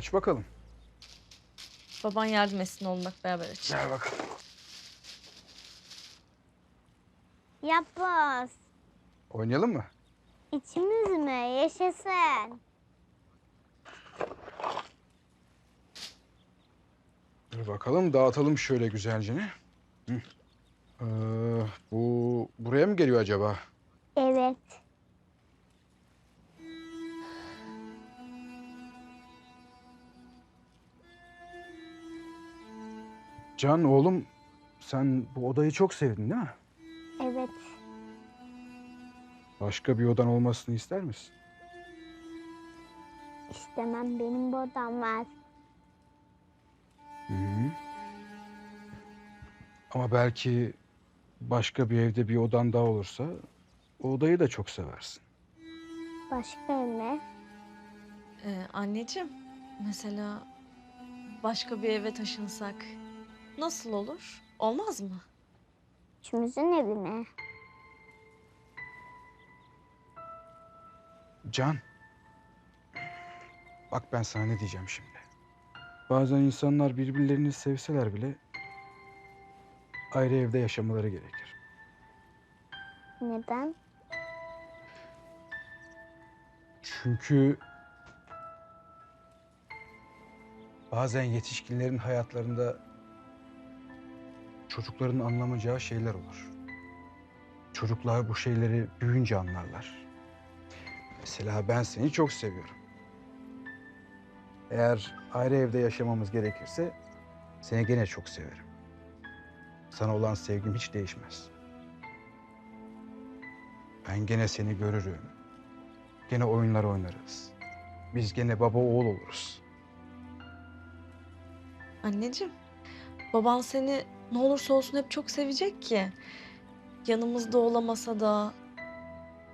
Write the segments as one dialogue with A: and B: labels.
A: Aç bakalım.
B: Baban yardım etsin oğlum bak beraber aç.
A: Gel bakalım.
C: Yapboz.
A: Oynayalım mı?
C: İçimiz mi? Yaşasın.
A: Dur bakalım dağıtalım şöyle güzelce. ne? Hı. Ee, bu buraya mı geliyor acaba? Can oğlum sen bu odayı çok sevdin değil mi?
C: Evet.
A: Başka bir odan olmasını ister misin?
C: İstemem benim bu odam var.
A: Hı hı. Ama belki başka bir evde bir odan daha olursa o odayı da çok seversin.
C: Başka ev mi?
B: Ee, anneciğim mesela başka bir eve taşınsak nasıl olur? Olmaz mı?
C: Üçümüzün evi mi?
A: Can. Bak ben sana ne diyeceğim şimdi. Bazen insanlar birbirlerini sevseler bile ayrı evde yaşamaları gerekir.
C: Neden?
A: Çünkü bazen yetişkinlerin hayatlarında çocukların anlamayacağı şeyler olur. Çocuklar bu şeyleri büyüyünce anlarlar. Mesela ben seni çok seviyorum. Eğer ayrı evde yaşamamız gerekirse seni gene çok severim. Sana olan sevgim hiç değişmez. Ben gene seni görürüm. Gene oyunlar oynarız. Biz gene baba oğul oluruz.
B: Anneciğim baban seni ne olursa olsun hep çok sevecek ki. Yanımızda olamasa da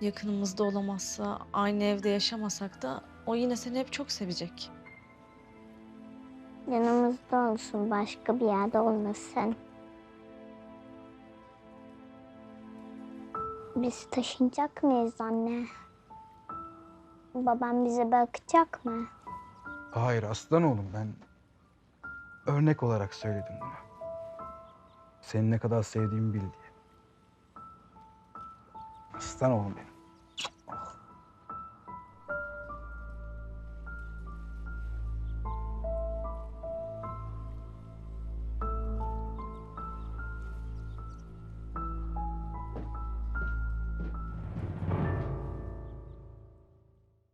B: yakınımızda olamazsa aynı evde yaşamasak da o yine seni hep çok sevecek.
C: Yanımızda olsun, başka bir yerde olmasın. Biz taşınacak mıyız anne? Babam bize bakacak mı?
A: Hayır aslan oğlum ben örnek olarak söyledim bunu. Seni ne kadar sevdiğimi bil diye. Aslan oğlum benim.